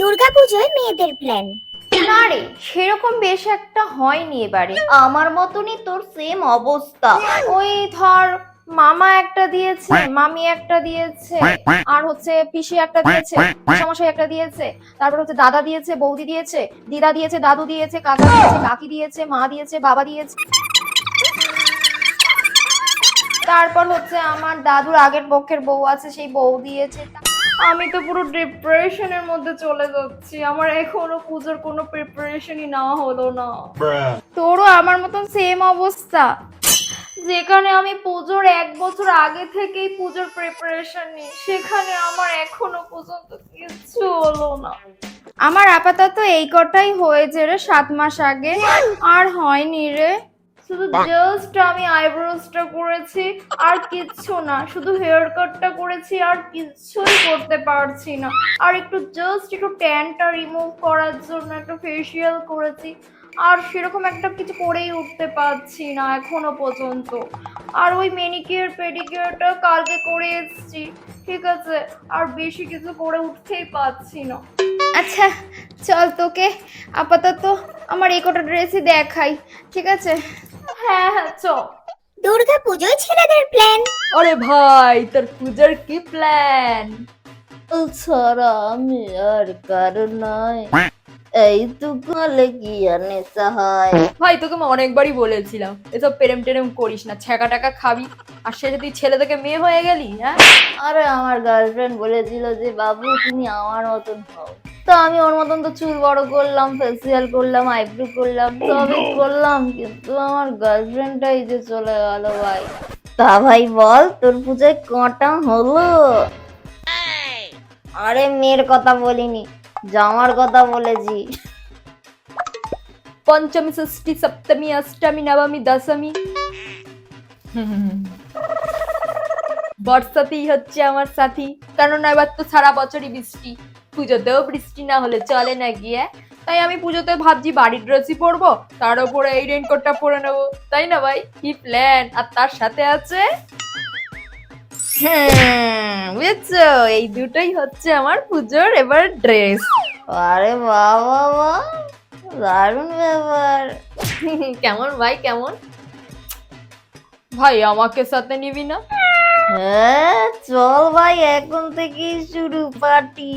দুর্গাপুজোয় মেয়েদের প্ল্যান না রে, সেরকম বেশ একটা হয়নি এবারে। আমার মতনই তোর সেম অবস্থা। ওই ধর, মামা একটা দিয়েছে, মামি একটা দিয়েছে, আর হচ্ছে পিসি একটা দিয়েছে সমস্যা একটা দিয়েছে, তারপর হচ্ছে দাদা দিয়েছে, বৌদি দিয়েছে, দিদা দিয়েছে, দাদু দিয়েছে, কাকা দিয়েছে, কাকি দিয়েছে, মা দিয়েছে, বাবা দিয়েছে। তারপর হচ্ছে আমার দাদুর আগের পক্ষের বউ আছে, সেই বউ দিয়েছে। আমি তো পুরো ডিপ্রেশনের মধ্যে চলে যাচ্ছি। আমার এখনও পুজোর কোনো প্রিপারেশনই না হলো না। তোরও আমার মতন সেম অবস্থা। যেখানে আমি পুজোর এক বছর আগে থেকেই পুজোর প্রিপারেশন নিই সেখানে আমার এখনও পর্যন্ত কিচ্ছু হলো না। আমার আপাতত এই কটাই হয়েছে রে সাত মাস আগে। আর হয়নি রে। শুধু জাস্ট আমি আইব্রোসটা করেছি আর কিচ্ছু না। শুধু হেয়ার কাটটা করেছি আর কিচ্ছুই করতে পারছি না। আর একটু জাস্ট একটু ট্যানটা রিমুভ করার জন্য একটু ফেসিয়াল করেছি। আর সেরকম একটা কিছু করেই উঠতে পারছি না এখনও পর্যন্ত। আর ওই মেনিকিউর পেডিকিউরটা কালকে করে এসেছি ঠিক আছে? আর বেশি কিছু করে উঠতেই পারছি না। আচ্ছা চল তোকে আপাতত আমার এই কটা ড্রেসই দেখাই ঠিক আছে? হ্যাঁ হ্যাঁ চল। দুর্গাপুজোয় ছেলেদের প্ল্যান আরে ভাই তোর পূজার কি প্ল্যান ছাড়া আমি আর কারও নয়। এই তো গলে কি আনে সাহায় ভাই তোকে আমি অনেকবারই বলেছিলাম এসব প্রেম টেরেম করিস না ছ্যাঁকা টাকা খাবি আর সে যদি ছেলে থেকে মেয়ে হয়ে গেলি হ্যাঁ? আরে আমার গার্লফ্রেন্ড বলেছিল যে বাবু তুমি আমার মতন হও। তো আমি ওর মতন তো চুল বড় করলাম ফেসিয়াল করলাম আইব্রো করলাম সবই করলাম কিন্তু আমার গার্লফ্রেন্ডটাই যে চলে গেল ভাই। তা ভাই বল তোর পূজায় কটা হলো? আরে মেয়ের কথা বলিনি জামার কথা বলেছি। পঞ্চমী ষষ্ঠী সপ্তমী অষ্টমী নবমী দশমী। বর্ষাতেই হচ্ছে আমার সাথী কারণ এবার তো সারা বছরই বৃষ্টি। পুজোতেও বৃষ্টি না হলে চলে না গিয়ে। তাই আমি পুজোতে ভাবছি বাড়ির ড্রেসই পরবো তার উপরে এই রেনকোটটা পরে নেব। তাই না ভাই? কি প্ল্যান আর তার সাথে আছে? হ্যাঁ বুঝছ? এই দুটোই হচ্ছে আমার পুজোর এবার ড্রেস। আরে বাবা বাবা দারুণ ব্যাপার। কেমন ভাই কেমন? ভাই আমাকে সাথে নিবি না? হ্যাঁ চল ভাই এখন থেকেই শুরু পার্টি।